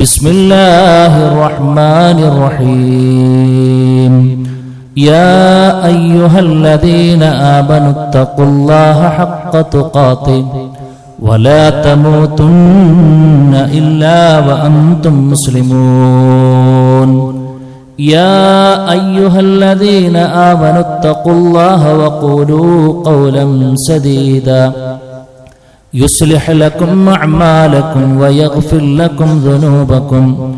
بسم الله الرحمن الرحيم يا أيها الذين آمنوا اتقوا الله حق تقاته ولا تموتن إلا وأنتم مسلمون يا أيها الذين آمنوا اتقوا الله وقولوا قولا سديدا يصلح لكم أعمالكم ويغفر لكم ذنوبكم.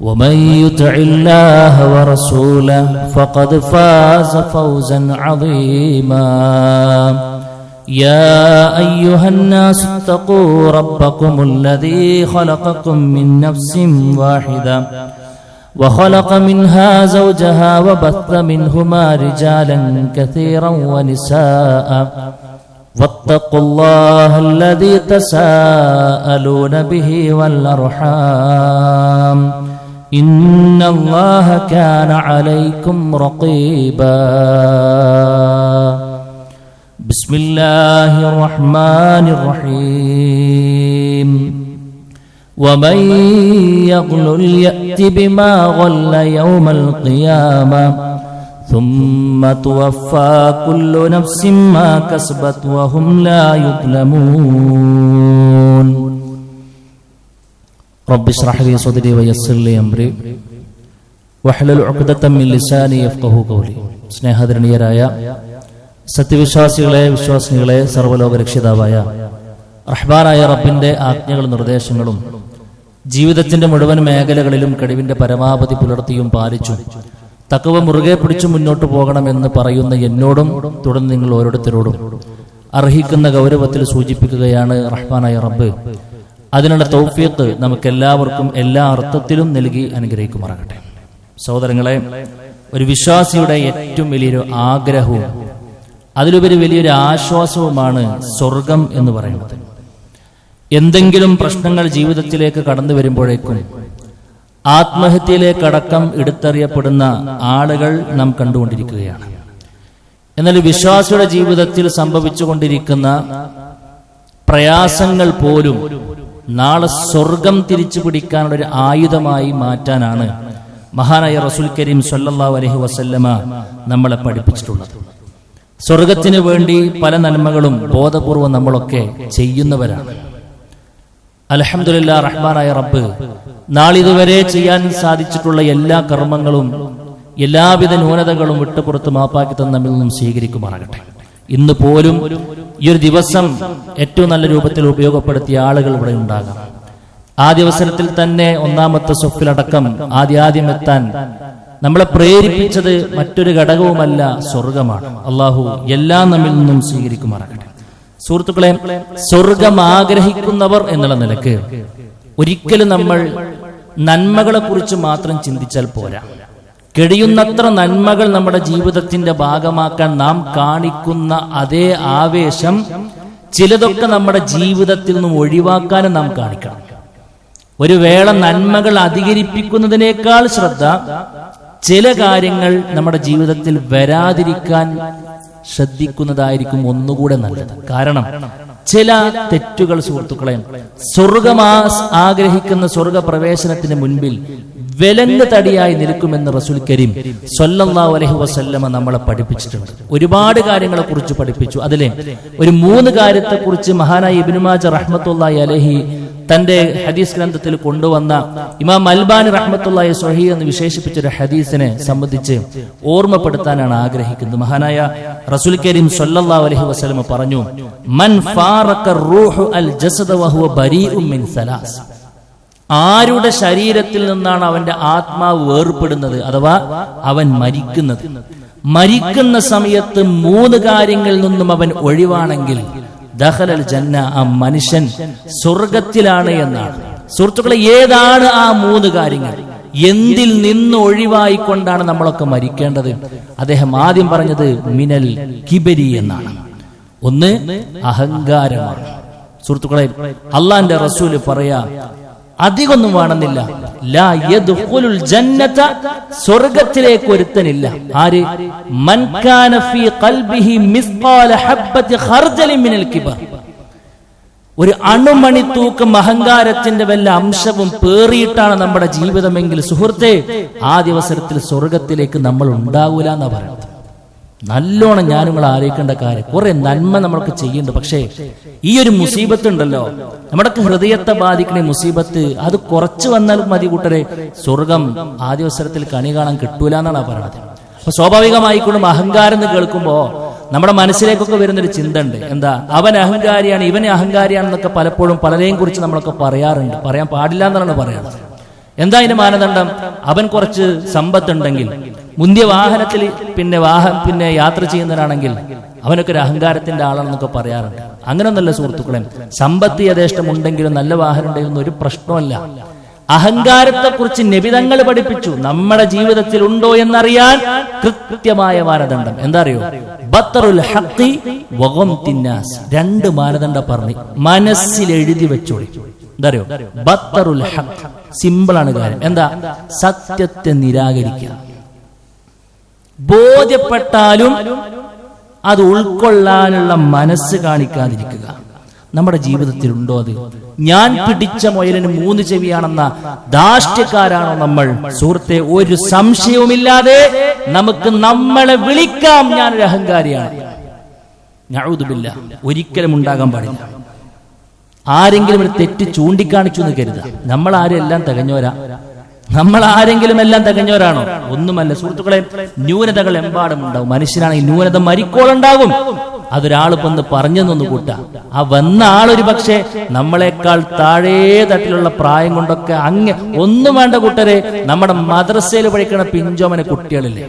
ومن يطع الله ورسوله فقد فاز فوزا عظيما. يا أيها الناس اتقوا ربكم الذي خلقكم من نفس واحدة وخلق منها زوجها وبث منهما رجالا كثيرا ونساء. واتقوا الله الذي تساءلون به والأرحام. إن الله كان عليكم رقيبا. بسم الله الرحمن الرحيم. ومن يغلل يأت بما غل يوم القيامة. ثم توفى كل نفس ما كسبت وهم لا يظلمون رب اشرح لي صدري ويسر لي أمري واحلل عقدة من لساني يفقه قولي സ്നേഹധരണീയരായ സത്യവിശ്വാസികളെ വിശ്വാസിനികളെ സർവ്വലോക രക്ഷിതാവായ റഹ്മാനായ റബ്ബിന്റെ ആജ്ഞകളും നിർദ്ദേശങ്ങളും ജീവിതത്തിന്റെ മുഴുവൻ മേഖലകളിലും കഴിവിന്റെ പരമാവധി പുലർത്തിയും പാലിച്ചും തക്കവ മുറുകെ പിടിച്ചു മുന്നോട്ട് പോകണമെന്ന് പറയുന്ന എന്നോടും തുടർന്ന് നിങ്ങൾ ഓരോരുത്തരോടും അർഹിക്കുന്ന ഗൗരവത്തിൽ സൂചിപ്പിക്കുകയാണ് റഹ്മാനായ റബ്ബ്. അതിനുള്ള തൗഫീഖ് നമുക്ക് എല്ലാവർക്കും എല്ലാ അർത്ഥത്തിലും നൽകി അനുഗ്രഹിക്കുമാറാകട്ടെ. സഹോദരങ്ങളെ ഒരു വിശ്വാസിയുടെ ഏറ്റവും വലിയൊരു ആഗ്രഹവും അതിലുപരി വലിയൊരു ആശ്വാസവുമാണ് സ്വർഗം എന്ന് പറയുന്നത്. എന്തെങ്കിലും പ്രശ്നങ്ങൾ ജീവിതത്തിലേക്ക് കടന്നു വരുമ്പോഴേക്കും ആത്മഹത്യയിലേക്കടക്കം എടുത്തറിയപ്പെടുന്ന ആളുകൾ നാം കണ്ടുകൊണ്ടിരിക്കുകയാണ്. എന്നാൽ വിശ്വാസിയുടെ ജീവിതത്തിൽ സംഭവിച്ചുകൊണ്ടിരിക്കുന്ന പ്രയാസങ്ങൾ പോലും നാളെ സ്വർഗം തിരിച്ചു പിടിക്കാനുള്ള ഒരു ആയുധമായി മാറ്റാനാണ് മഹാനായ റസുൽ കരീം സല്ലാ അലഹി വസല്ലമ നമ്മളെ പഠിപ്പിച്ചിട്ടുള്ളത്. സ്വർഗത്തിന് വേണ്ടി പല നന്മകളും ബോധപൂർവം നമ്മളൊക്കെ ചെയ്യുന്നവരാണ്. അലഹമുല്ല റഹ്മാനായ റബ്ബ് നാളിതുവരെ ചെയ്യാൻ സാധിച്ചിട്ടുള്ള എല്ലാ കർമ്മങ്ങളും എല്ലാവിധ ന്യൂനതകളും വിട്ടുപുറത്ത് മാപ്പാക്കി തന്ന നമ്മിൽ നിന്നും സ്വീകരിക്കുമാറാകട്ടെ. ഇന്ന് പോലും ഈ ഒരു ദിവസം ഏറ്റവും നല്ല രൂപത്തിൽ ഉപയോഗപ്പെടുത്തിയ ആളുകൾ ഇവിടെ ഉണ്ടാകാം. ആ ദിവസത്തിൽ തന്നെ ഒന്നാമത്തെ സ്വപ്പിലടക്കം ആദ്യാദ്യം എത്താൻ നമ്മളെ പ്രേരിപ്പിച്ചത് മറ്റൊരു ഘടകവുമല്ല സ്വർഗമാണ്. അള്ളാഹു എല്ലാം നമ്മിൽ നിന്നും സ്വീകരിക്കുമാറാകട്ടെ. സുഹൃത്തുക്കളെ സ്വർഗം ആഗ്രഹിക്കുന്നവർ എന്നുള്ള നിലയ്ക്ക് ഒരിക്കലും നമ്മൾ നന്മകളെ കുറിച്ച് മാത്രം ചിന്തിച്ചാൽ പോരാ. കഴിയുന്നത്ര നന്മകൾ നമ്മുടെ ജീവിതത്തിന്റെ ഭാഗമാക്കാൻ നാം കാണിക്കുന്ന അതേ ആവേശം ചിലതൊക്കെ നമ്മുടെ ജീവിതത്തിൽ നിന്നും ഒഴിവാക്കാനും നാം കാണിക്കണം. ഒരു വേള നന്മകൾ അധികരിപ്പിക്കുന്നതിനേക്കാൾ ശ്രദ്ധ ചില കാര്യങ്ങൾ നമ്മുടെ ജീവിതത്തിൽ വരാതിരിക്കാൻ ശ്രദ്ധിക്കുന്നതായിരിക്കും ഒന്നുകൂടെ നല്ലത്. കാരണം ചില തെറ്റുകൾ സുഹൃത്തുക്കളെ സ്വർഗമാ ആഗ്രഹിക്കുന്ന സ്വർഗ പ്രവേശനത്തിന് മുൻപിൽ വിലങ്ങ് തടിയായി നിൽക്കുമെന്ന് റസൂൽ കരീം സൊല്ലാ അലൈഹി വസല്ലമ നമ്മളെ പഠിപ്പിച്ചിട്ടുണ്ട്. ഒരുപാട് കാര്യങ്ങളെ കുറിച്ച് പഠിപ്പിച്ചു. അതിലെ ഒരു മൂന്ന് കാര്യത്തെ കുറിച്ച് മഹാനായ ഇബ്നുമാജ റഹ്മത്തുള്ളാഹി അലൈഹി തന്റെ ഹദീസ് ഗ്രന്ഥത്തിൽ കൊണ്ടുവന്ന ഇമാം അൽബാനി റഹ്മത്തുള്ളാഹി സൊഹി എന്ന് വിശേഷിപ്പിച്ച ഒരു ഹദീസിനെ സംബന്ധിച്ച് ഓർമ്മപ്പെടുത്താനാണ് ആഗ്രഹിക്കുന്നത്. മഹാനായ റസൂൽ കരീം സൊല്ലാ അലഹി വസ്ലമ പറഞ്ഞു മൻ വഹുവ മിൻ സലാസ്. ആരുടെ ശരീരത്തിൽ നിന്നാണ് അവന്റെ ആത്മാവ് വേർപ്പെടുന്നത് അഥവാ അവൻ മരിക്കുന്നത്? മരിക്കുന്ന സമയത്ത് മൂന്ന് കാര്യങ്ങളിൽ നിന്നും അവൻ ഒഴിവാണെങ്കിൽ ദഹലൽ ജന്ന ആ മനുഷ്യൻ സ്വർഗത്തിലാണ് എന്നാണ്. സുഹൃത്തുക്കളെ ഏതാണ് ആ മൂന്ന് കാര്യങ്ങൾ? എന്തിൽ നിന്ന് ഒഴിവായിക്കൊണ്ടാണ് നമ്മളൊക്കെ മരിക്കേണ്ടത്? അദ്ദേഹം ആദ്യം പറഞ്ഞത് മിനൽ കിബരി എന്നാണ്. ഒന്ന് അഹങ്കാരമാണ്. സുഹൃത്തുക്കളെ അള്ളാന്റെ റസൂൽ പറയാ അധികമൊന്നും വേണമെന്നില്ല. സ്വർഗത്തിലേക്ക് ഒരുത്തനില്ല. ആര്? മൻ കാന ഫീ ഖൽബിഹി മിസ്ഖാല ഹബ്ബത്തി ഖർജലിൻ മിനൽ കിബർ. ഒരു അണുമണി തൂക്കം അഹങ്കാരത്തിന്റെ വല്ല അംശവും പേറിയിട്ടാണ് നമ്മുടെ ജീവിതമെങ്കിൽ സുഹൃത്തെ ആ ദിവസത്തിൽ സ്വർഗത്തിലേക്ക് നമ്മൾ ഉണ്ടാവൂല എന്നാ പറയുന്നത്. നല്ലോണം ഞാൻ നിങ്ങൾ ആലോചിക്കേണ്ട കാര്യം. കുറെ നന്മ നമ്മൾക്ക് ചെയ്യുന്നുണ്ട്. പക്ഷേ ഈ ഒരു മുസീബത്ത് ഉണ്ടല്ലോ. നമ്മുടെ ഹൃദയത്തെ ബാധിക്കുന്ന മുസീബത്ത് അത് കുറച്ച് വന്നാൽ മതി കൂട്ടരെ. സ്വർഗം ആ ദിവസത്തിൽ കണി കാണാൻ കിട്ടൂല എന്നാണ് പറയുന്നത് അപ്പൊ സ്വാഭാവികമായിക്കൊണ്ടും അഹങ്കാരം എന്ന് കേൾക്കുമ്പോ നമ്മുടെ മനസ്സിലേക്കൊക്കെ വരുന്നൊരു ചിന്ത ഉണ്ട് എന്താ? അവൻ അഹങ്കാരിയാണ് ഇവൻ അഹങ്കാരിയാണെന്നൊക്കെ പലപ്പോഴും പലരെയും കുറിച്ച് നമ്മളൊക്കെ പറയാറുണ്ട്. പറയാൻ പാടില്ല എന്നാണ് പറയുന്നത്. എന്താ അതിന്റെ മാനദണ്ഡം? അവൻ കുറച്ച് സമ്പത്തുണ്ടെങ്കിൽ മുന്തിയ വാഹനത്തിൽ പിന്നെ വാഹ പിന്നെ യാത്ര ചെയ്യുന്നവരാണെങ്കിൽ അവനൊക്കെ ഒരു അഹങ്കാരത്തിന്റെ ആളാണെന്നൊക്കെ പറയാറുണ്ട്. അങ്ങനെയൊന്നല്ല സുഹൃത്തുക്കളെ സമ്പത്ത് യഥേഷ്ടം ഉണ്ടെങ്കിലും നല്ല വാഹനം ഉണ്ടെങ്കിലും ഒരു പ്രശ്നമല്ല അഹങ്കാരത്തെക്കുറിച്ച് നിബിതങ്ങൾ പഠിപ്പിച്ചു. നമ്മുടെ ജീവിതത്തിൽ ഉണ്ടോ എന്നറിയാൻ കൃത്യമായ മാനദണ്ഡം. എന്താ അറിയോ? ബത്തറുൽ രണ്ട് മാനദണ്ഡം പറഞ്ഞു മനസ്സിൽ എഴുതി വെച്ചോളി. എന്താ അറിയോ? ബത്തറുൽ സിമ്പിൾ ആണ് കാര്യം. എന്താ? സത്യത്തെ നിരാകരിക്കുക. ബോധ്യപ്പെട്ടാലും അത് ഉൾക്കൊള്ളാനുള്ള മനസ്സ് കാണിക്കാതിരിക്കുക. നമ്മുടെ ജീവിതത്തിൽ ഉണ്ടോ അത്? ഞാൻ പിടിച്ച മുയലിന് മൂന്ന് ചെവിയാണെന്ന ദാഷ്ട്യക്കാരാണോ നമ്മൾ? സുഹൃത്തെ ഒരു സംശയവുമില്ലാതെ നമുക്ക് നമ്മളെ വിളിക്കാം. ഞാനൊരു അഹങ്കാരിയാണ്. ഞാഴുതുമില്ല ഒരിക്കലും ഉണ്ടാകാൻ പാടില്ല. ആരെങ്കിലും ഒരു തെറ്റ് ചൂണ്ടിക്കാണിച്ചു എന്ന് കരുതാം നമ്മൾ ആരെല്ലാം തികഞ്ഞോരാ നമ്മൾ ആരെങ്കിലും എല്ലാം തികഞ്ഞവരാണോ? ഒന്നുമല്ല. സുഹൃത്തുക്കളെ ന്യൂനതകൾ എമ്പാടും ഉണ്ടാവും മനുഷ്യനാണെങ്കിൽ ന്യൂനത മരിക്കോളുണ്ടാകും. വന്ന് പറഞ്ഞെന്നൊന്ന് കൂട്ട ആ വന്ന ആളൊരു പക്ഷേ നമ്മളെക്കാൾ താഴേ തട്ടിലുള്ള പ്രായം കൊണ്ടൊക്കെ അങ്ങ് ഒന്നും വേണ്ട കൂട്ടരെ നമ്മുടെ മദ്രസയിൽ പഠിക്കുന്ന പിഞ്ചോമന കുട്ടികളില്ലേ.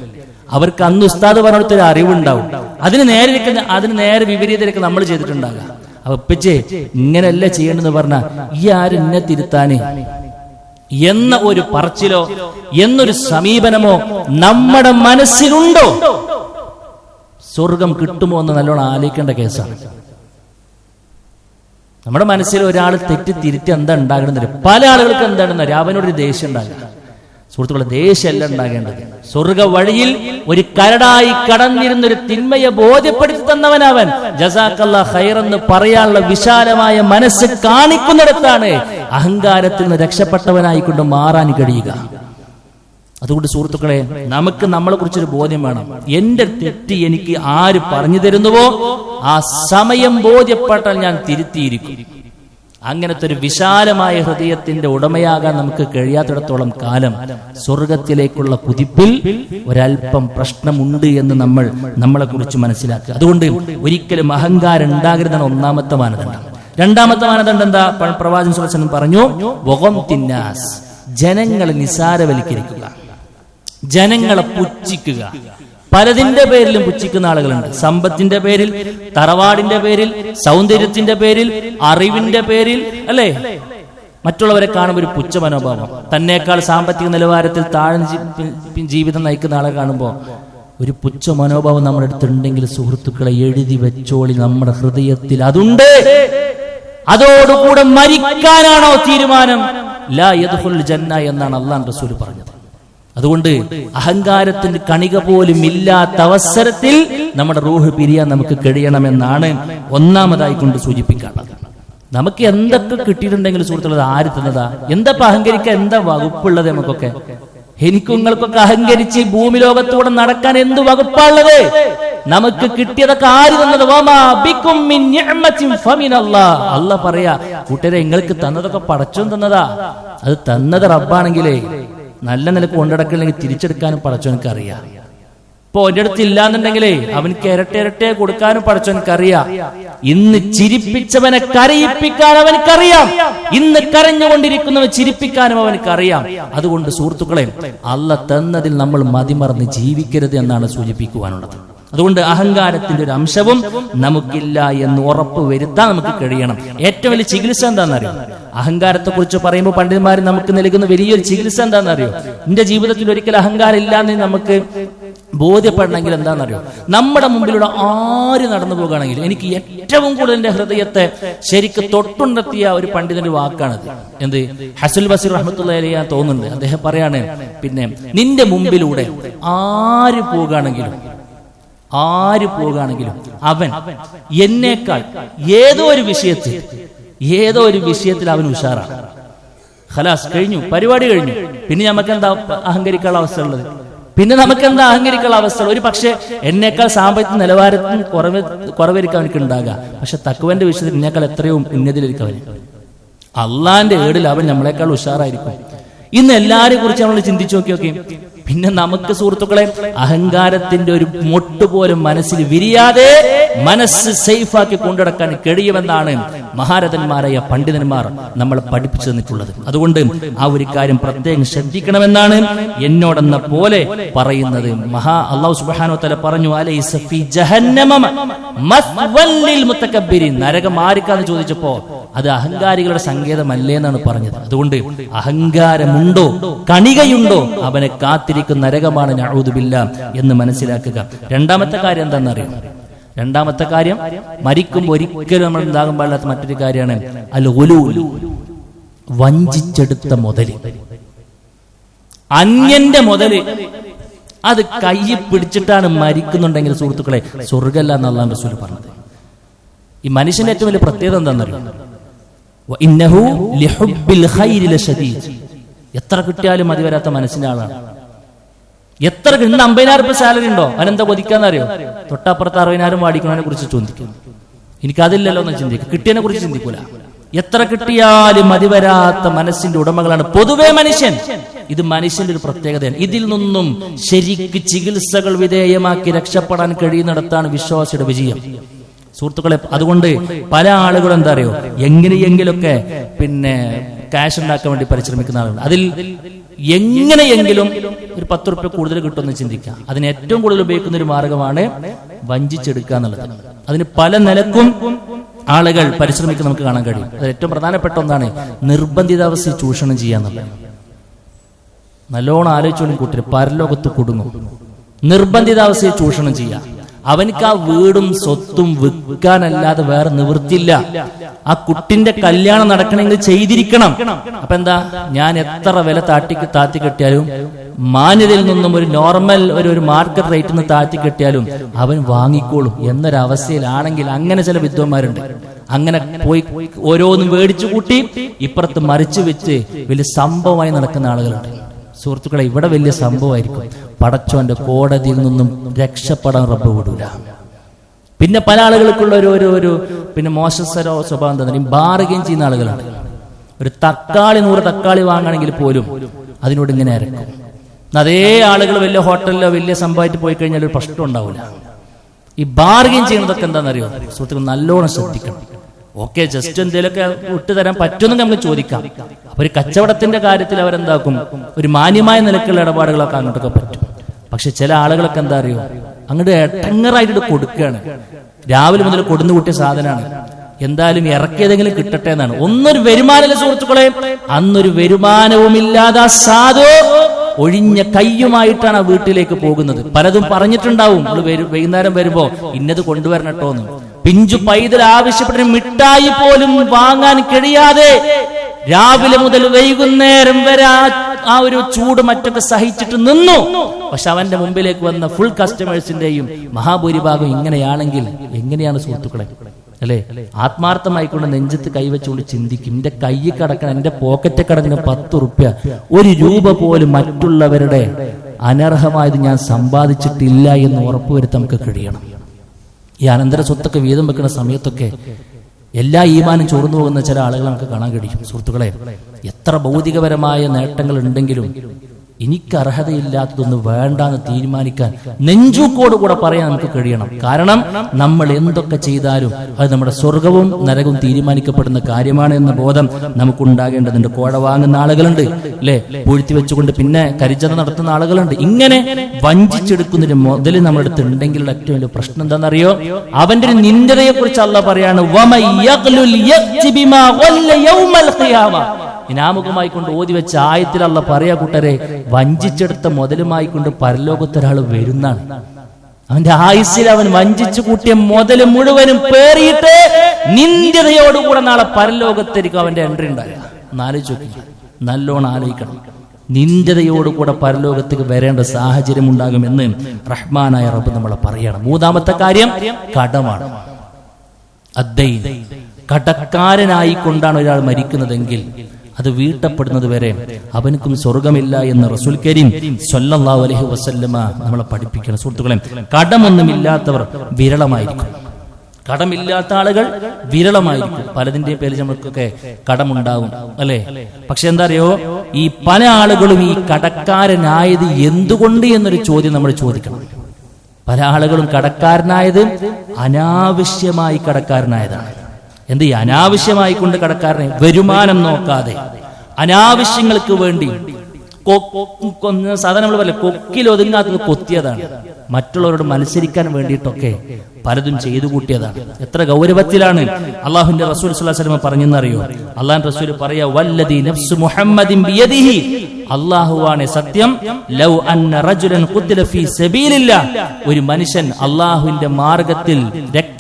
അവർക്ക് അന്ന് ഉസ്താദ് പറഞ്ഞൊരു അറിവുണ്ടാവും. അതിന് നേരെ അതിന് നേരെ വിപരീതരൊക്കെ നമ്മൾ ചെയ്തിട്ടുണ്ടാകാം. അപ്പച്ചേ ഇങ്ങനെയല്ല ചെയ്യണമെന്ന് പറഞ്ഞ ഈ ആരും എന്നെ തിരുത്താന്. എന്ന ഒരു പറച്ചിലോ എന്നൊരു സമീപനമോ നമ്മുടെ മനസ്സിലുണ്ടോ? സ്വർഗം കിട്ടുമോ എന്ന് നല്ലോണം ആലോചിക്കേണ്ട കേസാണ് നമ്മുടെ മനസ്സിൽ ഒരാൾ തെറ്റി തിരുത്തി എന്താ ഉണ്ടാകണമെന്നില്ല പല ആളുകൾക്ക് എന്താണെന്ന് ഒരു ദേഷ്യം ഉണ്ടാകുക സുഹൃത്തുക്കളെ ദേഷ്യമല്ല ഉണ്ടാകേണ്ടത്. സ്വർഗ വഴിയിൽ ഒരു കരടായി കടന്നിരുന്ന ഒരു തിന്മയെ ബോധ്യപ്പെടുത്തി തന്നവനവൻ ജസാക്കല്ല ഹൈറെന്ന് പറയാനുള്ള വിശാലമായ മനസ്സ് കാണിക്കുന്നിടത്താണ് അഹങ്കാരത്തിൽ നിന്ന് രക്ഷപ്പെട്ടവനായിക്കൊണ്ട് മാറാൻ കഴിയുക. അതുകൊണ്ട് സുഹൃത്തുക്കളെ നമുക്ക് നമ്മളെ കുറിച്ചൊരു ബോധ്യം വേണം. എന്റെ തെറ്റ് എനിക്ക് ആര് പറഞ്ഞു തരുന്നുവോ? ആ സമയം ബോധ്യപ്പെട്ടാൽ ഞാൻ തിരുത്തിയിരിക്കും. അങ്ങനത്തെ ഒരു വിശാലമായ ഹൃദയത്തിന്റെ ഉടമയാകാൻ നമുക്ക് കഴിയാത്തിടത്തോളം കാലം സ്വർഗത്തിലേക്കുള്ള കുതിപ്പിൽ ഒരല്പം പ്രശ്നമുണ്ട് എന്ന് നമ്മൾ നമ്മളെ കുറിച്ച് മനസ്സിലാക്കുക. അതുകൊണ്ട് ഒരിക്കലും അഹങ്കാരം ഉണ്ടാകരുതാണ് ഒന്നാമത്തെ മാനദണ്ഡം. രണ്ടാമത്തെ മാനദണ്ഡം എന്താ? പ്രവാചൻ സുലസനം പറഞ്ഞു വകം തിന്നാസ്. ജനങ്ങളെ നിസാരവൽക്കരിക്കുക. ജനങ്ങളെ പുച്ഛിക്കുക. പലതിന്റെ പേരിലും പുച്ഛിക്കുന്ന ആളുകളുണ്ട്. സമ്പത്തിന്റെ പേരിൽ തറവാടിന്റെ പേരിൽ സൗന്ദര്യത്തിന്റെ പേരിൽ അറിവിന്റെ പേരിൽ അല്ലേ? മറ്റുള്ളവരെ കാണുമ്പോൾ ഒരു പുച്ഛ മനോഭാവം തന്നേക്കാൾ സാമ്പത്തിക നിലവാരത്തിൽ താഴ്ന്ന ജീവിതം നയിക്കുന്ന ആളെ കാണുമ്പോൾ ഒരു പുച്ഛ മനോഭാവം നമ്മുടെ അടുത്തുണ്ടെങ്കിൽ സുഹൃത്തുക്കളെ എഴുതി വെച്ചോളി നമ്മുടെ ഹൃദയത്തിൽ. അതുണ്ട്. അതോടുകൂടെ മരിക്കാനാണോ തീരുമാനം? ലാ യദ്ഖുൽ ജന്ന എന്നാണ് അള്ളാൻ റസൂൽ പറഞ്ഞത്. അതുകൊണ്ട് അഹങ്കാരത്തിന് കണിക പോലും ഇല്ലാത്ത അവസരത്തിൽ നമ്മുടെ റൂഹ് പിരിയാൻ നമുക്ക് കഴിയണമെന്നാണ് ഒന്നാമതായി കൊണ്ട് സൂചിപ്പിക്കാനുള്ളത്. നമുക്ക് എന്തൊക്കെ കിട്ടിയിട്ടുണ്ടെങ്കിലും സുഹൃത്തുള്ളത് ആര് തന്നതാ? എന്താ അഹങ്കരിക്കാൻ? എന്താ വകുപ്പുള്ളത് നമുക്കൊക്കെ? എനിക്കും നിങ്ങൾക്കൊക്കെ അഹങ്കരിച്ച് ഭൂമി ലോകത്തൂടെ നടക്കാൻ എന്ത് വകുപ്പാണുള്ളത്? നമുക്ക് കിട്ടിയതൊക്കെ ആര് തന്നത്. അല്ലാ പറയാ കൂട്ടരെ നിങ്ങൾക്ക് തന്നതൊക്കെ പടച്ചും തന്നതാ. അത് തന്നത് റബ്ബാണെങ്കിലേ. നല്ല നിലയ്ക്ക് കൊണ്ടടക്കില്ലെങ്കിൽ തിരിച്ചെടുക്കാനും പടച്ചവനക്ക് അറിയാം ഇപ്പൊ ഒന്റെ അടുത്ത് ഇല്ലാന്നുണ്ടെങ്കിലേ അവൻക്ക് ഇരട്ടെ ഇരട്ടെ കൊടുക്കാനും പടച്ചോനക്ക് അറിയാം ഇന്ന് ചിരിപ്പിച്ചവനെ കരയിപ്പിക്കാൻ അവനക്കറിയാം. ഇന്ന് കരഞ്ഞുകൊണ്ടിരിക്കുന്നവൻ ചിരിപ്പിക്കാനും അവനക്കറിയാം. അതുകൊണ്ട് സുഹൃത്തുക്കളെ അല്ല തന്നതിൽ നമ്മൾ മതിമറന്ന് ജീവിക്കരുത് എന്നാണ് സൂചിപ്പിക്കുവാനുള്ളത്. അതുകൊണ്ട് അഹങ്കാരത്തിന്റെ ഒരു അംശവും നമുക്കില്ല എന്ന് ഉറപ്പ് വരുത്താൻ നമുക്ക് കഴിയണം. ഏറ്റവും വലിയ ചികിത്സ എന്താണെന്നറിയോ? അഹങ്കാരത്തെ കുറിച്ച് പറയുമ്പോൾ പണ്ഡിതന്മാർ നമുക്ക് നൽകുന്ന വലിയൊരു ചികിത്സ എന്താണെന്നറിയോ? എന്റെ ജീവിതത്തിൽ ഒരിക്കലും അഹങ്കാരം ഇല്ലാന്ന് നമുക്ക് ബോധ്യപ്പെടണമെങ്കിൽ എന്താണെന്നറിയോ? നമ്മുടെ മുമ്പിലൂടെ ആര് നടന്നു പോകുകയാണെങ്കിൽ എനിക്ക് ഏറ്റവും കൂടുതൽ എന്റെ ഹൃദയത്തെ ശരിക്ക് തൊട്ടുണ്ടെത്തിയ ഒരു പണ്ഡിതന്റെ വാക്കാണത്. എന്ത്? ഹസുൽ ബസീർ റഹ്മത്തുള്ള തോന്നുന്നുണ്ട്. അദ്ദേഹം പറയാണ് പിന്നെ നിന്റെ മുമ്പിലൂടെ ആര് പോകുകയാണെങ്കിലും ആര് പോകുകയാണെങ്കിലും അവൻ എന്നേക്കാൾ ഏതോ ഒരു വിഷയത്തിൽ ഏതോ ഒരു വിഷയത്തിൽ അവൻ ഉഷാറാണ്. ഖലാസ് കഴിഞ്ഞു പരിപാടി കഴിഞ്ഞു. പിന്നെ നമുക്ക് എന്താ അഹങ്കരിക്കാനുള്ള അവസ്ഥ ഉള്ളത്? പിന്നെ നമുക്ക് എന്താ അഹങ്കരിക്കാനുള്ള അവസ്ഥ ഒരു പക്ഷേ എന്നേക്കാൾ സാമ്പത്തിക നിലവാരത്തിന് കുറവ് കുറവായിരിക്കും അവനക്ക് ഉണ്ടാകുക. പക്ഷെ തക്കുവന്റെ വിഷയത്തിൽ എന്നേക്കാൾ എത്രയും ഉന്നതിയിലിരിക്കും അവന് അള്ളാന്റെ ഏടിൽ അവൻ നമ്മളെക്കാൾ ഉഷാറായിരിക്കും. ഇന്ന് എല്ലാരെ കുറിച്ച് നമ്മൾ ചിന്തിച്ചു നോക്കി നോക്കി പിന്നെ നമുക്ക് സുഹൃത്തുക്കളെ അഹങ്കാരത്തിന്റെ ഒരു മൊട്ട് പോലും മനസ്സിൽ വിരിയാതെ മനസ്സ് സേഫാക്കി കൊണ്ടുനടക്കാൻ കഴിയുമെന്നാണ് മഹാരഥന്മാരായ പണ്ഡിതന്മാർ നമ്മളെ പഠിപ്പിച്ചു തന്നിട്ടുള്ളത്. അതുകൊണ്ട് ആ ഒരു കാര്യം പ്രത്യേകം ശ്രദ്ധിക്കണമെന്നാണ് എന്നോടെന്ന പോലെ പറയുന്നത്. മഹാ അള്ളാഹു സുബാനോ തല പറഞ്ഞു അലൈസ ഫീ ജഹന്നമ നരകം ആർക്കാന്ന് ചോദിച്ചപ്പോ അത് അഹങ്കാരികളുടെ സങ്കേതമല്ലേ എന്നാണ് പറഞ്ഞത്. അതുകൊണ്ട് അഹങ്കാരമുണ്ടോ? കണികയുണ്ടോ? അവനെ കാത്തിരിക്കുന്ന നരകമാണ് നഅൂദുബില്ല എന്ന് മനസ്സിലാക്കുക. രണ്ടാമത്തെ കാര്യം എന്താണെന്നറിയാം? രണ്ടാമത്തെ കാര്യം മരിക്കുമ്പോൾ ഒരിക്കലും നമ്മൾ ഉണ്ടാകാൻ പാടില്ലാത്ത മറ്റൊരു കാര്യമാണ് അൽ ഒലു വഞ്ചിച്ചെടുത്ത മുതൽ. അന്യന്റെ മുതൽ അത് കൈ പിടിച്ചിട്ടാണ് മരിക്കുന്നുണ്ടെങ്കിൽ സുഹൃത്തുക്കളെ സ്വർഗല്ല എന്നുള്ള റസൂൽ പറഞ്ഞത്. ഈ മനുഷ്യന്റെ ഏറ്റവും വലിയ പ്രത്യേകത എന്താണെന്നറിയോ? എത്ര കിട്ടിയാലും മതി വരാത്ത മനസ്സിന്റെ ആളാണ്. എത്ര ഇന്ന് അമ്പതിനായിരം രൂപ സാലറി ഉണ്ടോ? അവനെന്താ കൊതിക്കാന്നറിയോ തൊട്ടപ്പുറത്ത് അറുപതിനായിരം വാടിക്കുന്നതിനെ കുറിച്ച് ചിന്തിക്കും. എനിക്കതില്ലല്ലോ എന്ന് ചിന്തിക്കും. കിട്ടിയതിനെ കുറിച്ച് ചിന്തിക്കൂല. എത്ര കിട്ടിയാലും മതി വരാത്ത മനസ്സിന്റെ ഉടമകളാണ് പൊതുവെ മനുഷ്യൻ. ഇത് മനുഷ്യന്റെ ഒരു പ്രത്യേകതയാണ്. ഇതിൽ നിന്നും ശരിക്ക് ചികിത്സകൾ വിധേയമാക്കി രക്ഷപ്പെടാൻ കഴിയുന്നിടത്താണ് വിശ്വാസിയുടെ വിജയം. സുഹൃത്തുക്കളെ അതുകൊണ്ട് പല ആളുകളും എന്താ അറിയോ? എങ്ങനെയെങ്കിലൊക്കെ പിന്നെ ക്യാഷ് ഉണ്ടാക്കാൻ വേണ്ടി പരിശ്രമിക്കുന്ന ആളുകൾ അതിൽ എങ്ങനെയെങ്കിലും ഒരു പത്ത് റുപ്യ കൂടുതൽ കിട്ടുമെന്ന് ചിന്തിക്കാം അതിന് ഏറ്റവും കൂടുതൽ ഉപയോഗിക്കുന്ന ഒരു മാർഗമാണ് വഞ്ചിച്ചെടുക്കുക എന്നുള്ളത്. അതിന് പല നിലക്കും ആളുകൾ പരിശ്രമിക്കുന്ന നമുക്ക് കാണാൻ കഴിയും. അത് ഏറ്റവും പ്രധാനപ്പെട്ട ഒന്നാണ് നിർബന്ധിതാവസ്ഥ ചൂഷണം ചെയ്യാന്നുള്ളത് നല്ലോണം ആലോചിച്ചോളും കൂട്ടര് പരലോകത്ത് കുടുങ്ങും. നിർബന്ധിതാവസ്ഥയെ ചൂഷണം ചെയ്യാം അവനിക്ക് ആ വീടും സ്വത്തും വിൽക്കാനല്ലാതെ വേറെ നിവൃത്തിയില്ല. ആ കുട്ടിന്റെ കല്യാണം നടക്കണമെങ്കിൽ ചെയ്തിരിക്കണം. അപ്പൊ എന്താ? ഞാൻ എത്ര വില താട്ടി താത്തി കെട്ടിയാലും മാന്യതയിൽ നിന്നും ഒരു നോർമൽ ഒരു ഒരു മാർക്കറ്റ് റേറ്റിൽ നിന്ന് താത്തി കെട്ടിയാലും അവൻ വാങ്ങിക്കോളും. എന്നൊരവസ്ഥയിലാണെങ്കിൽ അങ്ങനെ ചില വിദ്വാന്മാരുണ്ട്. അങ്ങനെ പോയി ഓരോന്നും മേടിച്ചു കൂട്ടി ഇപ്പുറത്ത് മറിച്ചു വെച്ച് വലിയ സംഭവമായി നടക്കുന്ന ആളുകളുണ്ട്. സുഹൃത്തുക്കളെ ഇവിടെ വലിയ സംഭവമായിരിക്കും. പടച്ചോന്റെ കോടതിയിൽ നിന്നും രക്ഷപ്പെടാൻ റബ്ബ് വിടൂല. പിന്നെ പല ആളുകൾക്കുള്ള ഒരു ഒരു ഒരു പിന്നെ മോശസരോ സ്വഭാവം തന്നെ ബാർഗെയിൻ ചെയ്യുന്ന ആളുകളാണ്. ഒരു തക്കാളി നൂറ് തക്കാളി വാങ്ങണമെങ്കിൽ പോലും അതിനോട് ഇങ്ങനെ ഇറക്കും അതേ ആളുകൾ വലിയ ഹോട്ടലിലോ വലിയ സംഭവമായിട്ട് പോയി കഴിഞ്ഞാൽ ഒരു പ്രശ്നം ഉണ്ടാവില്ല ഈ ബാർഗെയിൻ ചെയ്യുന്നതൊക്കെ എന്താണെന്നറിയോ? സുഹൃത്തുക്കൾ നല്ലോണം ശ്രദ്ധിക്കണം. ഓക്കെ ജസ്റ്റ് എന്തെങ്കിലുമൊക്കെ വിട്ടുതരാൻ പറ്റുമെന്ന് നമുക്ക് ചോദിക്കാം. അപ്പൊ ഒരു കച്ചവടത്തിന്റെ കാര്യത്തിൽ അവരെന്താക്കും? ഒരു മാന്യമായ നിലക്കുള്ള ഇടപാടുകളൊക്കെ അങ്ങോട്ടൊക്കെ പറ്റും. പക്ഷെ ചില ആളുകളൊക്കെ എന്താ അറിയോ? അങ്ങോട്ട് എട്ടങ്ങറായിട്ട് കൊടുക്കുകയാണ്. രാവിലെ മുതൽ കൊടുന്നു കൂട്ടിയ സാധനമാണ്. എന്തായാലും ഇറക്കിയതെങ്കിലും കിട്ടട്ടെ എന്നാണ്. ഒന്നൊരു വരുമാനമില്ല സുഹൃത്തുക്കളെ? അന്നൊരു വരുമാനവുമില്ലാതെ സാധു ഒഴിഞ്ഞ കയ്യുമായിട്ടാണ് ആ വീട്ടിലേക്ക് പോകുന്നത്. പലതും പറഞ്ഞിട്ടുണ്ടാവും. വൈകുന്നേരം വരുമ്പോ ഇന്നത് കൊണ്ടുവരണട്ടോ എന്ന് പിഞ്ചു പൈതൽ ആവശ്യപ്പെട്ട മിഠായി പോലും വാങ്ങാൻ കഴിയാതെ രാവിലെ മുതൽ വൈകുന്നേരം വരെ ആ ആ ഒരു ചൂട് മറ്റൊക്കെ സഹിച്ചിട്ട് നിന്നു. പക്ഷെ അവന്റെ മുമ്പിലേക്ക് വന്ന ഫുൾ കസ്റ്റമേഴ്സിന്റെയും മഹാഭൂരിഭാഗം ഇങ്ങനെയാണെങ്കിൽ എങ്ങനെയാണ് സുഹൃത്തുക്കളെ? അല്ലേ? ആത്മാർത്ഥമായിക്കൊണ്ട് നെഞ്ചത്ത് കൈവച്ചുകൊണ്ട് ചിന്തിക്കും. എന്റെ കൈ കടക്കണം എന്റെ പോക്കറ്റ് കിടക്കുന്ന പത്ത് റുപ്യ ഒരു രൂപ പോലും മറ്റുള്ളവരുടെ അനർഹമായത് ഞാൻ സമ്പാദിച്ചിട്ടില്ല എന്ന് ഉറപ്പുവരുത്താൻ നമുക്ക് കഴിയണം. ഈ അനന്തര സ്വത്തൊക്കെ വീതം വെക്കുന്ന സമയത്തൊക്കെ എല്ലാ ഈമാനും ചോർന്നു പോകുന്ന ചില ആളുകളെ നമുക്ക് കാണാൻ കഴിയും. സുഹൃത്തുക്കളെ എത്ര ഭൗതികപരമായ നേട്ടങ്ങൾ ഉണ്ടെങ്കിലും എനിക്ക് അർഹതയില്ലാത്തതൊന്ന് വേണ്ടാന്ന് തീരുമാനിക്കാൻ നെഞ്ചൂക്കോട് കൂടെ പറയാൻ നമുക്ക് കഴിയണം. കാരണം നമ്മൾ എന്തൊക്കെ ചെയ്താലും അത് നമ്മുടെ സ്വർഗവും നരകവും തീരുമാനിക്കപ്പെടുന്ന കാര്യമാണ് എന്ന ബോധം നമുക്കുണ്ടാകേണ്ടതുണ്ട്. കോഴ വാങ്ങുന്ന ആളുകളുണ്ട് അല്ലെ പൂഴ്ത്തി വെച്ചുകൊണ്ട് പിന്നെ കരിചത നടത്തുന്ന ആളുകളുണ്ട്. ഇങ്ങനെ വഞ്ചിച്ചെടുക്കുന്നതിന് മുതൽ നമ്മുടെ അടുത്ത് ഉണ്ടെങ്കിൽ ഏറ്റവും വലിയ പ്രശ്നം എന്താണെന്നറിയോ? അവന്റെ ഒരു നിന്ദതയെ കുറിച്ച് അല്ല പറയാണ്. ഇനാമുഖമായി കൊണ്ട് ഓതി വെച്ച ആയത്തിൽ പറയാ കൂട്ടരെ വഞ്ചിച്ചെടുത്ത മുതലുമായി കൊണ്ട് പരലോകത്തൊരാൾ വരുന്നാണ് അവന്റെ ആയുസ്സിൽ അവൻ വഞ്ചിച്ചു കൂട്ടിയ മുതലും മുഴുവനും പേറിയിട്ട് നിന്ദ്യതയോടുകൂടെ നാളെ പരലോകത്തേക്ക് അവന്റെ എൻട്രി ഉണ്ടാകുക. എന്നാലോചിച്ചു നല്ലോണം ആലോചിക്കണം. നിന്ദ്യതയോടുകൂടെ പരലോകത്തേക്ക് വരേണ്ട സാഹചര്യം ഉണ്ടാകുമെന്ന് റഹ്മാനായ റബ്ബ് നമ്മളെ പറയണം. മൂന്നാമത്തെ കാര്യം കടമാണ്. അദ്ദൈൻ. കടക്കാരനായി കൊണ്ടാണ് ഒരാൾ മരിക്കുന്നതെങ്കിൽ അത് വീട്ടപ്പെടുന്നത് വരെ അവനക്കും സ്വർഗമില്ല എന്ന് റസൂൽ കരീം സല്ലല്ലാഹു അലൈഹി വസല്ലമ നമ്മളെ പഠിപ്പിക്കണം. സുഹൃത്തുക്കളെ കടമൊന്നുമില്ലാത്തവർ വിരളമായിരിക്കും. കടമില്ലാത്ത ആളുകൾ വിരളമായിരിക്കും. പലതിന്റെയും പേരിൽ നമ്മൾക്കൊക്കെ കടമുണ്ടാവും അല്ലെ? പക്ഷെ എന്താ അറിയോ? ഈ പല ആളുകളും ഈ കടക്കാരനായത് എന്തുകൊണ്ട് എന്നൊരു ചോദ്യം നമ്മൾ ചോദിക്കണം. പല ആളുകളും കടക്കാരനായത് അനാവശ്യമായി കടക്കാരനായതാണ്. എന്ത് അനാവശ്യമായി കൊണ്ട് കടക്കാരനെ വരുമാനം നോക്കാതെ അനാവശ്യങ്ങൾക്ക് വേണ്ടി സാധാരണ നമ്മൾ പറയില്ല കൊക്കിൽ ഒതുങ്ങാത്തത് കൊത്തിയതാണ്. മറ്റുള്ളവരോട് മത്സരിക്കാൻ വേണ്ടിയിട്ടൊക്കെ പലതും ചെയ്തു കൂട്ടിയതാണ്. എത്ര ഗൗരവത്തിലാണ് അള്ളാഹുന്റെ റസൂൽ വസല്ലം പറഞ്ഞെന്നറിയോ അള്ളാഹു റസൂൽ പറയാ വല്ലതി നഫ്സു മുഹമ്മദിൻ ബിയദിഹി. അള്ളാഹുവാണ് സത്യം. ലൗ അന്ന റജുലൻ ഫീ സബീലില്ലാ. ഒരു മനുഷ്യൻ അള്ളാഹുവിന്റെ മാർഗത്തിൽ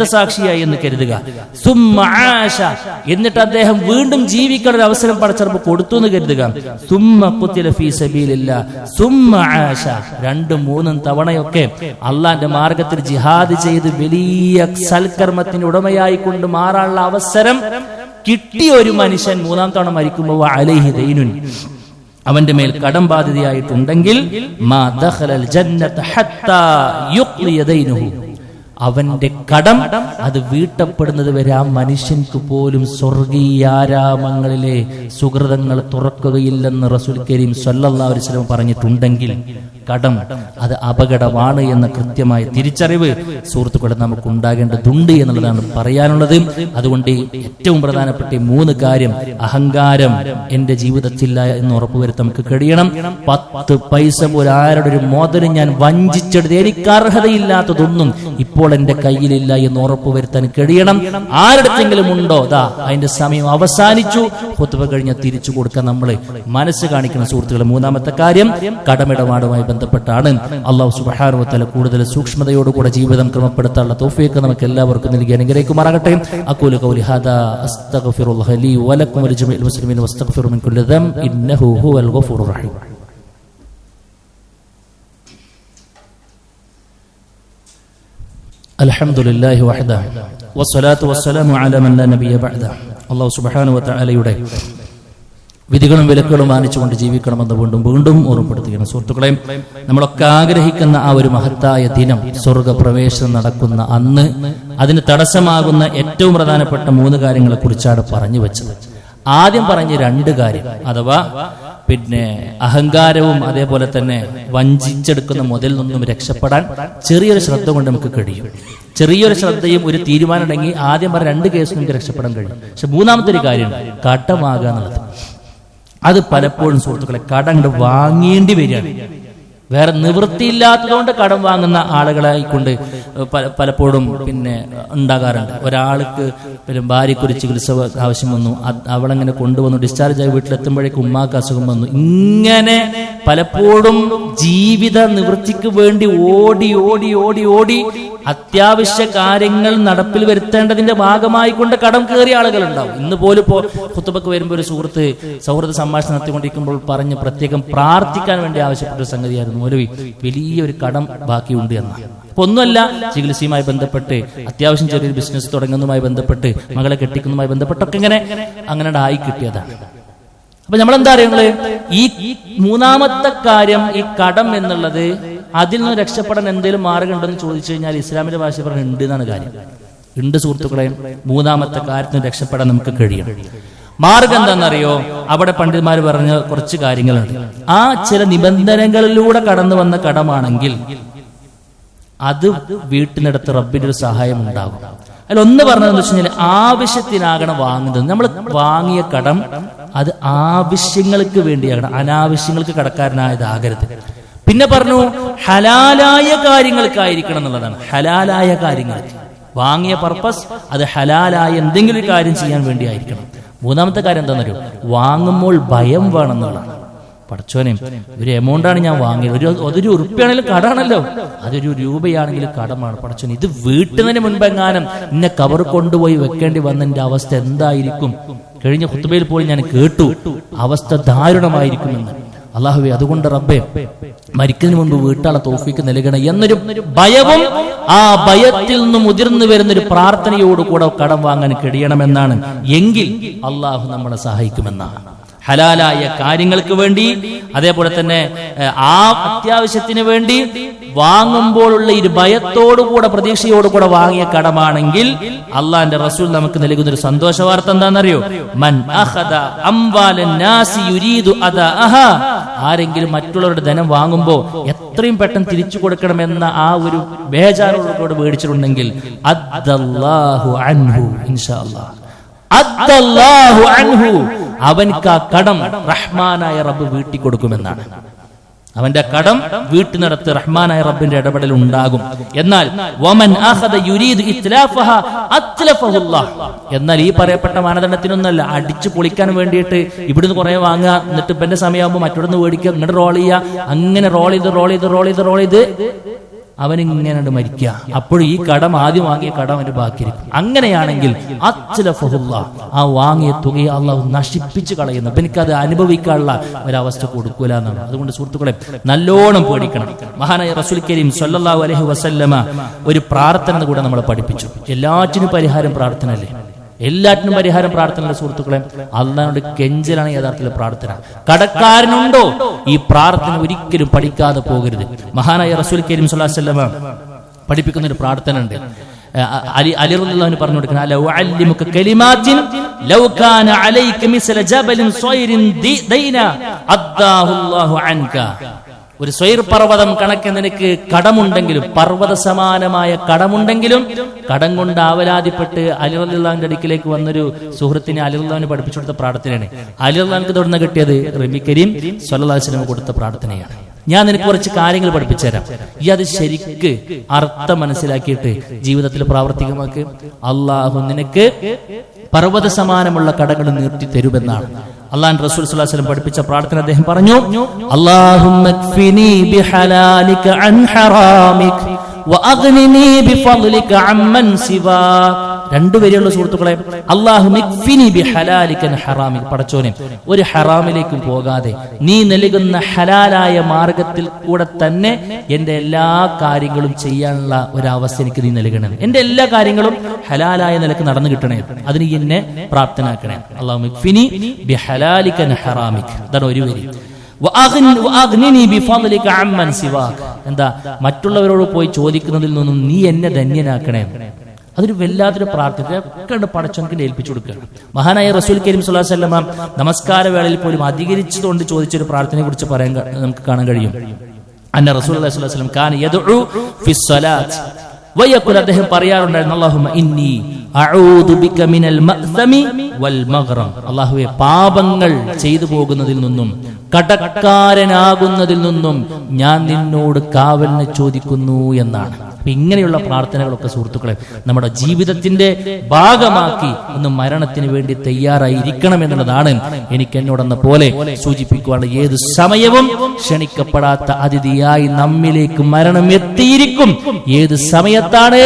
രക്തസാക്ഷിയായി എന്ന് കരുതുക. സുമ്മാശ എന്നിട്ട് അദ്ദേഹം വീണ്ടും ജീവിക്കാൻ ഒരു അവസരം പടച്ചറപ്പ് കൊടുത്തു എന്ന് കരുതുക. സുമ്മ ഫീ സബീലില്ലാ. സുമ്മ ആശ. രണ്ടും മൂന്നും തവണയൊക്കെ അള്ളാന്റെ മാർഗത്തിൽ ജിഹാദ് ചെയ്ത് വലിയ സൽക്കർമ്മത്തിന് ഉടമയായി കൊണ്ട് മാറാനുള്ള അവസരം കിട്ടിയ ഒരു മനുഷ്യൻ മൂന്നാം തവണ മരിക്കുമ്പോൾ അലൈഹി ദൈനുൻ. അവന്റെ മേൽ കടം ബാധ്യതയായിട്ടുണ്ടെങ്കിൽ മാ ദഖലൽ ജന്നത ഹത്താ യുഖ്ലിയ ദൈനുഹു. അവന്റെ കടം അത് വീട്ടപ്പെടുന്നത് വരെ ആ മനുഷ്യൻക്ക് പോലും സ്വർഗീയാരാമങ്ങളിലെ സുഹൃതങ്ങൾ തുറക്കുകയില്ലെന്ന് റസൂൽ കരീം വസല്ലം പറഞ്ഞിട്ടുണ്ടെങ്കിൽ കടം അത് അപകടമാണ് എന്ന കൃത്യമായ തിരിച്ചറിവ് സുഹൃത്തുക്കളെ നമുക്ക് ഉണ്ടാകേണ്ടതുണ്ട് എന്നുള്ളതാണ് പറയാനുള്ളത്. അതുകൊണ്ട് ഏറ്റവും പ്രധാനപ്പെട്ട മൂന്ന് കാര്യം അഹങ്കാരം എന്റെ ജീവിതത്തില്ല എന്ന് ഉറപ്പുവരുത്താൻ നമുക്ക് കഴിയണം. പത്ത് പൈസ പോലും ആരുടെ ഒരു മോദനം ഞാൻ വഞ്ചിച്ചെടുത്ത് എനിക്ക് അർഹതയില്ലാത്തതൊന്നും ഇപ്പോൾ എന്റെ കയ്യിലില്ല എന്ന് ഉറപ്പുവരുത്താൻ കഴിയണം. ആരുടെങ്കിലും ഉണ്ടോ? ദാ അതിന്റെ സമയം അവസാനിച്ചു. കൊത്തുവ കഴിഞ്ഞ തിരിച്ചു കൊടുക്കാൻ നമ്മൾ മനസ്സ് കാണിക്കുന്ന സുഹൃത്തുക്കളെ മൂന്നാമത്തെ കാര്യം കടമിടപാടുമായി ബന്ധപ്പെട്ടാണ്. അള്ളാഹു സുബാനുവത്തല കൂടുതൽ സൂക്ഷ്മതയോടുകൂടെ ജീവിതം ക്രമപ്പെടുത്താനുള്ള തോഫിയൊക്കെ നമുക്ക് എല്ലാവർക്കും നൽകി അനുഗ്രഹിക്കുമാറാകട്ടെ. അക്കൂല കൗലി ഹാദാ അസ്തഗ്ഫിറുല്ലാഹ വലക്കും വലിജമീഇൽ മുസ്ലിമീൻ വസ്തഗ്ഫിറു മിൻ കുല്ലി ഇന്നഹു ഹുവൽ ഗഫൂറുർ റഹീം. അലഹമുല്ലാഹി والسلام على വസ്സലാമു لا نبي بعده الله سبحانه وتعالى يدعي വിധികളും വിലക്കുകളും മാനിച്ചുകൊണ്ട് ജീവിക്കണമെന്ന് വീണ്ടും വീണ്ടും ഓർമ്മപ്പെടുത്തുകയാണ്. സുഹൃത്തുക്കളെയും നമ്മളൊക്കെ ആഗ്രഹിക്കുന്ന ആ ഒരു മഹത്തായ ദിനം സ്വർഗപ്രവേശനം നടക്കുന്ന അന്ന് അതിന് തടസ്സമാകുന്ന ഏറ്റവും പ്രധാനപ്പെട്ട മൂന്ന് കാര്യങ്ങളെക്കുറിച്ചാണ് പറഞ്ഞു വെച്ചത്. ആദ്യം പറഞ്ഞ രണ്ട് കാര്യം. അഥവാ പിന്നെ അഹങ്കാരവും അതേപോലെ തന്നെ വഞ്ചിച്ചെടുക്കുന്ന മുതൽ നിന്നും രക്ഷപ്പെടാൻ ചെറിയൊരു ശ്രദ്ധ കൊണ്ട് നമുക്ക് കഴിയും. ചെറിയൊരു ശ്രദ്ധയും ഒരു തീരുമാനം ഉണ്ടെങ്കിൽ ആദ്യം പറഞ്ഞ രണ്ട് കേസും നമുക്ക് രക്ഷപ്പെടാൻ കഴിയും. പക്ഷെ മൂന്നാമത്തെ ഒരു കാര്യം കടമാകുക എന്നുള്ളത് അത് പലപ്പോഴും സുഹൃത്തുക്കളെ കടം അങ്ങട് വാങ്ങേണ്ടി വരികയാണ്. വേറെ നിവൃത്തിയില്ലാത്തതുകൊണ്ട് കടം വാങ്ങുന്ന ആളുകളായിക്കൊണ്ട് പല- പലപ്പോഴും പിന്നെ ഉണ്ടാകാറുണ്ട്. ഒരാൾക്ക് പിന്നെ ഭാര്യക്കൊരു ചികിത്സ ആവശ്യം വന്നു അവളങ്ങനെ കൊണ്ടുവന്നു ഡിസ്ചാർജ് ആയി വീട്ടിലെത്തുമ്പോഴേക്കും ഉമ്മാക്ക് അസുഖം വന്നു. ഇങ്ങനെ പലപ്പോഴും ജീവിത നിവൃത്തിക്ക് വേണ്ടി ഓടി ഓടി ഓടി ഓടി അത്യാവശ്യ കാര്യങ്ങൾ നടപ്പിൽ വരുത്തേണ്ടതിന്റെ ഭാഗമായി കൊണ്ട് കടം കയറിയ ആളുകൾ ഉണ്ടാവും ഇന്ന് പോലും ഇപ്പോ കുത്തുബക്ക് വരുമ്പോൾ ഒരു സുഹൃത്ത് സൗഹൃദ സംഭാഷണം നടത്തിക്കൊണ്ടിരിക്കുമ്പോൾ പറഞ്ഞ് പ്രത്യേകം പ്രാർത്ഥിക്കാൻ വേണ്ടി ആവശ്യപ്പെട്ട സംഗതിയായിരുന്നു. ഒരു വലിയൊരു കടം ബാക്കിയുണ്ട് എന്ന. അപ്പൊ ഒന്നുമല്ല ചികിത്സയുമായി ബന്ധപ്പെട്ട് അത്യാവശ്യം ചെറിയൊരു ബിസിനസ് തുടങ്ങുന്നതുമായി ബന്ധപ്പെട്ട് മകളെ കെട്ടിക്കുന്നതുമായി ബന്ധപ്പെട്ടൊക്കെ ഇങ്ങനെ അങ്ങനെ ആയി കിട്ടിയതാണ്. അപ്പൊ നമ്മൾ എന്താ അറിയുന്നത് ഈ മൂന്നാമത്തെ കാര്യം ഈ കടം എന്നുള്ളത് അതിൽ നിന്ന് രക്ഷപ്പെടാൻ എന്തെങ്കിലും മാർഗമുണ്ടെന്ന് ചോദിച്ചു കഴിഞ്ഞാൽ ഇസ്ലാമിന്റെ ഭാഷ പറഞ്ഞ ഉണ്ട് എന്നാണ് കാര്യം. ഉണ്ട് സുഹൃത്തുക്കളെ മൂന്നാമത്തെ കാര്യത്തിന് രക്ഷപ്പെടാൻ നമുക്ക് കഴിയണം. മാർഗം എന്താണെന്നറിയോ? അവിടെ പണ്ഡിതന്മാർ പറഞ്ഞ കുറച്ച് കാര്യങ്ങളുണ്ട്. ആ ചില നിബന്ധനകളിലൂടെ കടന്നു വന്ന കടമാണെങ്കിൽ അത് വീട്ടിനടുത്ത് റബ്ബിന്റെ ഒരു സഹായം ഉണ്ടാകും. അതിൽ ഒന്ന് പറഞ്ഞതെന്ന് വെച്ച് കഴിഞ്ഞാൽ ആവശ്യത്തിനാകണം വാങ്ങുന്നത്. നമ്മൾ വാങ്ങിയ കടം അത് ആവശ്യങ്ങൾക്ക് വേണ്ടിയാകണം. അനാവശ്യങ്ങൾക്ക് കടക്കാരനായതാകരുത്. പിന്നെ പറഞ്ഞു ഹലാലായ കാര്യങ്ങൾക്കായിരിക്കണം എന്നുള്ളതാണ്. ഹലാലായ കാര്യങ്ങൾ. വാങ്ങിയ പർപ്പസ് അത് ഹലാലായ എന്തെങ്കിലും കാര്യം ചെയ്യാൻ വേണ്ടി ആയിരിക്കണം മൂന്നാമത്തെ കാര്യം എന്താണെന്നറിയോ? വാങ്ങുമ്പോൾ ഭയം വേണമെന്നുള്ളതാണ്. പടച്ചോനെ ഒരു എമൗണ്ട് ആണ് ഞാൻ വാങ്ങിയത്. ഒരു അതൊരു ഉറുപ്പിയാണെങ്കിലും കടമാണല്ലോ. അതൊരു രൂപയാണെങ്കിലും കടമാണ്. പടച്ചോനെ ഇത് വീട്ടുന്നതിന് മുൻപെങ്ങാനും ഇന്നെ കവർ കൊണ്ടുപോയി വെക്കേണ്ടി വന്നതിന്റെ അവസ്ഥ എന്തായിരിക്കും? കഴിഞ്ഞ കുത്തുബയിൽ പോലും ഞാൻ കേട്ടു. അവസ്ഥ ദാരുണമായിരിക്കുമെന്ന്. അള്ളാഹുവെ അതുകൊണ്ട് റബ്ബെ മരിക്കുന്നതിന് മുൻപ് വീട്ടാളെ തോഫിക്ക് നൽകണം എന്നൊരു ഭയവും ആ ഭയത്തിൽ നിന്ന് മുതിർന്നു വരുന്ന ഒരു പ്രാർത്ഥനയോട് കൂടെ കടം വാങ്ങാൻ കഴിയണമെന്നാണ്. എങ്കിൽ അള്ളാഹു നമ്മളെ സഹായിക്കുമെന്നാണ്. ഹലാലായ കാര്യങ്ങൾക്ക് വേണ്ടി അതേപോലെ തന്നെ ആ അത്യാവശ്യത്തിന് വേണ്ടി വാങ്ങുമ്പോഴുള്ള ഒരു ഭയത്തോടുകൂടെ പ്രതീക്ഷയോടുകൂടെ വാങ്ങിയ കടമാണെങ്കിൽ അള്ളാന്റെ റസൂൽ നമുക്ക് നൽകുന്ന ഒരു സന്തോഷ വാർത്ത എന്താണെന്നറിയോ മൻ. ആരെങ്കിലും മറ്റുള്ളവരുടെ ധനം വാങ്ങുമ്പോൾ എത്രയും പെട്ടെന്ന് തിരിച്ചു കൊടുക്കണമെന്ന ആ ഒരു ബേജാറോടുകൂടെ മേടിച്ചിട്ടുണ്ടെങ്കിൽ അദ്ദല്ലാഹു അൻഹു ഇൻഷാ അദ്ദല്ലാഹു അൻഹു. അവൻക്ക് ആ കടം റഹ്മാനായ റബ്ബ് വീട്ടി കൊടുക്കുമെന്നാണ്. അവന്റെ കടം വീട്ടിനടുത്ത് റഹ്മാനായ റബ്ബിന്റെ ഇടപെടൽ ഉണ്ടാകും. എന്നാൽ വമൻ. എന്നാൽ ഈ പറയപ്പെട്ട മാനദണ്ഡത്തിനൊന്നല്ല അടിച്ചു പൊളിക്കാൻ വേണ്ടിയിട്ട് ഇവിടുന്ന് കുറെ വാങ്ങുക എന്നിട്ട് ഇപ്പന്റെ സമയമാകുമ്പോൾ മറ്റൊന്ന് മേടിക്കുക ഇങ്ങോട്ട് റോൾ ചെയ്യുക. അങ്ങനെ റോൾ ചെയ്ത് റോൾ ചെയ്ത് റോൾ ചെയ്ത് റോൾ ചെയ്ത് അവനിങ്ങനെ മരിക്കുക. അപ്പോഴും ഈ കടം ആദ്യം വാങ്ങിയ കടം അവന് ബാക്കിയിരിക്കും. അങ്ങനെയാണെങ്കിൽ ആ വാങ്ങിയ തുകയെ അള്ളാഹു നശിപ്പിച്ച് കളയുന്നു. അപ്പൊ എനിക്കത് അനുഭവിക്കാനുള്ള ഒരവസ്ഥ കൊടുക്കൂല എന്നാണ്. അതുകൊണ്ട് സുഹൃത്തുക്കളെ നല്ലോണം പേടിക്കണം. മഹാനായ റസുൽ കരീം സല്ലല്ലാഹു അലൈഹി വസല്ലമ ഒരു പ്രാർത്ഥന കൂടെ നമ്മളെ പഠിപ്പിച്ചു. എല്ലാറ്റിനും പരിഹാരം പ്രാർത്ഥന അല്ലേ എല്ലാറ്റിനും പരിഹാരം പ്രാർത്ഥനയുടെ സുഹൃത്തുക്കളെ അള്ളഹാനോട് കെഞ്ചലാണ് യഥാർത്ഥത്തിൽ പ്രാർത്ഥന. കടക്കാരനുണ്ടോ? ഈ പ്രാർത്ഥന ഒരിക്കലും പഠിക്കാതെ പോകരുത്. മഹാനായ റസൂൽ കരീം സുല്ലാസ്ലമ പഠിപ്പിക്കുന്ന ഒരു പ്രാർത്ഥന ഉണ്ട്. അലി അലി റളിയല്ലാഹു പറഞ്ഞു കൊടുക്കുന്ന ലൗ അല്ലിമുക കലിമാത്തിൻ ലൗ കാന അലൈക മിസ്ല ജബലിൻ സ്വൈരിൻ ദൈന അദ്ദാഹുല്ലാഹു അൻക. ഒരു സ്വൈർ പർവതം കണക്ക് നിനക്ക് കടമുണ്ടെങ്കിലും പർവത സമാനമായ കടമുണ്ടെങ്കിലും കടം കൊണ്ട് ആവലാതിപ്പെട്ട് അലിറുല്ലാന്റെ അടുക്കിലേക്ക് വന്നൊരു സുഹൃത്തിനെ അലിറുല്ലാവിന് പഠിപ്പിച്ചു കൊടുത്ത പ്രാർത്ഥനയാണ്. അലിറുല്ലാൻക്ക് തുടർന്ന് കിട്ടിയത്? റബി കരീം സ്വല്ലാസ്ലം കൊടുത്ത പ്രാർത്ഥനയാണ്. ഞാൻ നിനക്ക് കുറച്ച് കാര്യങ്ങൾ പഠിപ്പിച്ചു തരാം. ഈ അത് ശരിക്ക് അർത്ഥം മനസ്സിലാക്കിയിട്ട് ജീവിതത്തിൽ പ്രാവർത്തികമാക്ക്. അള്ളാഹു നിനക്ക് പർവത സമാനമുള്ള കടകൾ നീർത്തി തരുമെന്നാണ്. അള്ളാൻ റസൂൽ വസല്ലം പഠിപ്പിച്ച പ്രാർത്ഥന അദ്ദേഹം പറഞ്ഞു അല്ലാഹുമ്മക്ഫിനി രണ്ടുപേരെയുള്ള സുഹൃത്തുക്കളെ അള്ളാഹു ഹറാമിൽ പടച്ചോനെ ഒരു ഹറാമിലേക്കും പോകാതെ നീ നൽകുന്ന ഹലാലായ മാർഗത്തിൽ കൂടെ തന്നെ എന്റെ എല്ലാ കാര്യങ്ങളും ചെയ്യാനുള്ള ഒരവസ്ഥ എനിക്ക് നീ നൽകണം. എന്റെ എല്ലാ കാര്യങ്ങളും ഹലാലായ നിലയ്ക്ക് നടന്നു കിട്ടണേ. അതിന് എന്നെ പ്രാപ്തനാക്കണേ. അള്ളാഹു ബി അതാണ് ഒരു വരി. എന്താ മറ്റുള്ളവരോട് പോയി ചോദിക്കുന്നതിൽ നിന്നും നീ എന്നെ ധന്യനാക്കണേ. അതൊരു വല്ലാത്തൊരു പ്രാർത്ഥന. ഒക്കെ പടച്ചവനക്ക് ഏൽപ്പിച്ചു കൊടുക്കുക. മഹാനായ റസൂൽ കരീം സുല്ലാ വല്ലമ നമസ്കാര വേളയിൽ പോലും അധികരിച്ചതുകൊണ്ട് ചോദിച്ചൊരു പ്രാർത്ഥനയെ കുറിച്ച് പറയാൻ നമുക്ക് കാണാൻ കഴിയും. അന്ന റസൂൽ അലൈഹി വസ്ലം യദു വയഖുൽ അദ്ദേഹം പറയാറുണ്ടായിരുന്നു ഇന്നി അഊദു ബിക മിനൽ വൽ അല്ലാഹുവേ പാപങ്ങൾ ചെയ്തു പോകുന്നതിൽ നിന്നും കടക്കാരനാകുന്നതിൽ നിന്നും ഞാൻ നിന്നോട് കാവലിനെ ചോദിക്കുന്നു എന്നാണ്. അപ്പൊ ഇങ്ങനെയുള്ള പ്രാർത്ഥനകളൊക്കെ സുഹൃത്തുക്കളെ നമ്മുടെ ജീവിതത്തിന്റെ ഭാഗമാക്കി ഒന്ന് മരണത്തിന് വേണ്ടി തയ്യാറായിരിക്കണം എന്നുള്ളതാണ് എനിക്ക് എന്നോടെന്ന പോലെ സൂചിപ്പിക്കുവാണ് ഏത് സമയവും ക്ഷണിക്കപ്പെടാത്ത അതിഥിയായി നമ്മിലേക്ക് മരണം എത്തിയിരിക്കും. ഏത് സമയത്താണ്?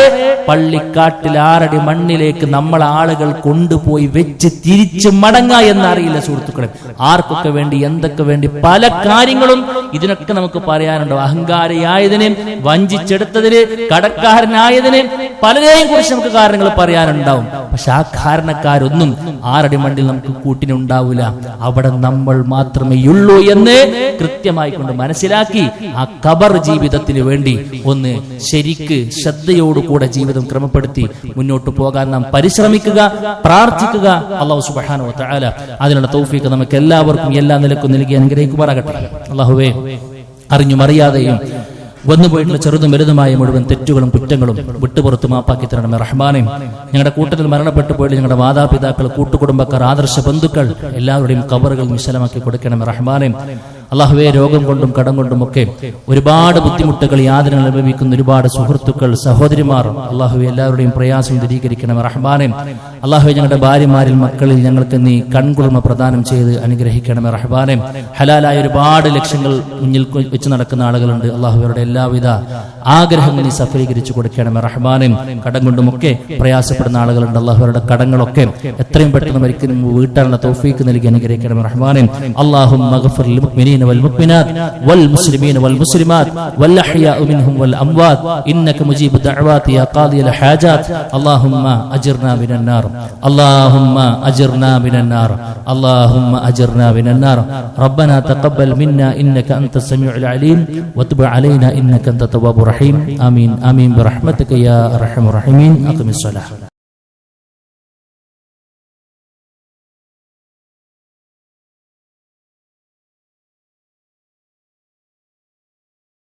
പള്ളിക്കാട്ടിൽ ആറടി മണ്ണിലേക്ക് നമ്മൾ ആളുകൾ കൊണ്ടുപോയി വെച്ച് തിരിച്ച് മടങ്ങ എന്നറിയില്ല സുഹൃത്തുക്കളെ. ആർക്കൊക്കെ വേണ്ടി എന്തൊക്കെ വേണ്ടി പല കാര്യങ്ങളും ഇതിനൊക്കെ നമുക്ക് പറയാനുണ്ടോ? അഹങ്കാരിയായതിനെ വഞ്ചിച്ചെടുത്തതിന് കടക്കാരനായതിനെ പലരെയും കുറിച്ച് നമുക്ക് കാരണങ്ങൾ പറയാനുണ്ടാവും. പക്ഷെ ആ കാരണക്കാരൊന്നും ആറടി മണ്ണിൽ നമുക്ക് കൂട്ടിനുണ്ടാവില്ല അവിടെ നമ്മൾ മാത്രമേ ഉള്ളൂ എന്ന് കൃത്യമായി കൊണ്ട് മനസ്സിലാക്കി ആ കബർ ജീവിതത്തിന് വേണ്ടി ഒന്ന് ശരിക്ക് ശ്രദ്ധയോടുകൂടെ ജീവിതം ക്രമപ്പെടുത്തി മുന്നോട്ട് പോകാൻ നാം പരിശ്രമിക്കുക പ്രാർത്ഥിക്കുക. അള്ളാഹു സുബാനോ അതിനുള്ള തൗഫീക്ക് നമുക്ക് എല്ലാവർക്കും എല്ലാ നിലക്കും നൽകി അനുഗ്രഹിക്കുമാറാകട്ടെ. അള്ളാഹുവേ അറിഞ്ഞും അറിയാതെയും വന്നുപോയിട്ടുള്ള ചെറുതും വലുതുമായ മുഴുവൻ തെറ്റുകളും കുറ്റങ്ങളും വിട്ടുപുറത്ത് മാപ്പാക്കി തരണമേ റഹ്മാനെ. ഞങ്ങളുടെ കൂട്ടത്തിൽ മരണപ്പെട്ടു പോയിട്ട് ഞങ്ങളുടെ മാതാപിതാക്കൾ കൂട്ടുകുടുംബക്കാർ ആദർശ ബന്ധുക്കൾ എല്ലാവരുടെയും കബറുകൾ വിശലമാക്കി കൊടുക്കണമേ റഹ്മാനെ. അള്ളാഹുവെ രോഗം കൊണ്ടും കടം കൊണ്ടും ഒക്കെ ഒരുപാട് ബുദ്ധിമുട്ടുകൾ യാതനകൾ അനുഭവിക്കുന്ന ഒരുപാട് സുഹൃത്തുക്കൾ സഹോദരിമാർ. അള്ളാഹുവെ എല്ലാവരുടെയും പ്രയാസം ദൂരീകരിക്കണം റഹ്മാനെ. അള്ളാഹുവെ ഞങ്ങളുടെ ഭാര്യമാരിൽ മക്കളിൽ ഞങ്ങൾക്ക് നീ കൺകുളിർമ പ്രദാനം ചെയ്ത് അനുഗ്രഹിക്കണമേ റഹ്ബാനെ ഹലാലായ ഒരുപാട് ലക്ഷ്യങ്ങൾ മുന്നിൽ വെച്ച് നടക്കുന്ന ആളുകളുണ്ട്. അള്ളാഹുവരുടെ എല്ലാവിധ ആഗ്രഹങ്ങൾ നീ സഫലീകരിച്ചു കൊടുക്കണമേ റഹ്ബാനെ കടം കൊണ്ടുമൊക്കെ പ്രയാസപ്പെടുന്ന ആളുകളുണ്ട്. അള്ളാഹുവരുടെ കടങ്ങളൊക്കെ എത്രയും പെട്ടെന്ന് മുമ്പ് വീട്ടാനുള്ള തോഫീക്ക് നൽകി അനുഗ്രഹിക്കണമേ അള്ളാഹു അള്ളാഹും للمؤمنين والمؤمنات والمسلمين والمسلمات والأحياء منهم والأموات. إنك مجيب الدعوات يا قاضي الحاجات. اللهم أجرنا من النار. اللهم أجرنا من النار. اللهم أجرنا من النار. ربنا تقبل منا إنك أنت السميع العليم. وتب علينا إنك أنت التواب الرحيم. آمين. آمين. برحمتك يا أرحم الراحمين. أقم الصلاة.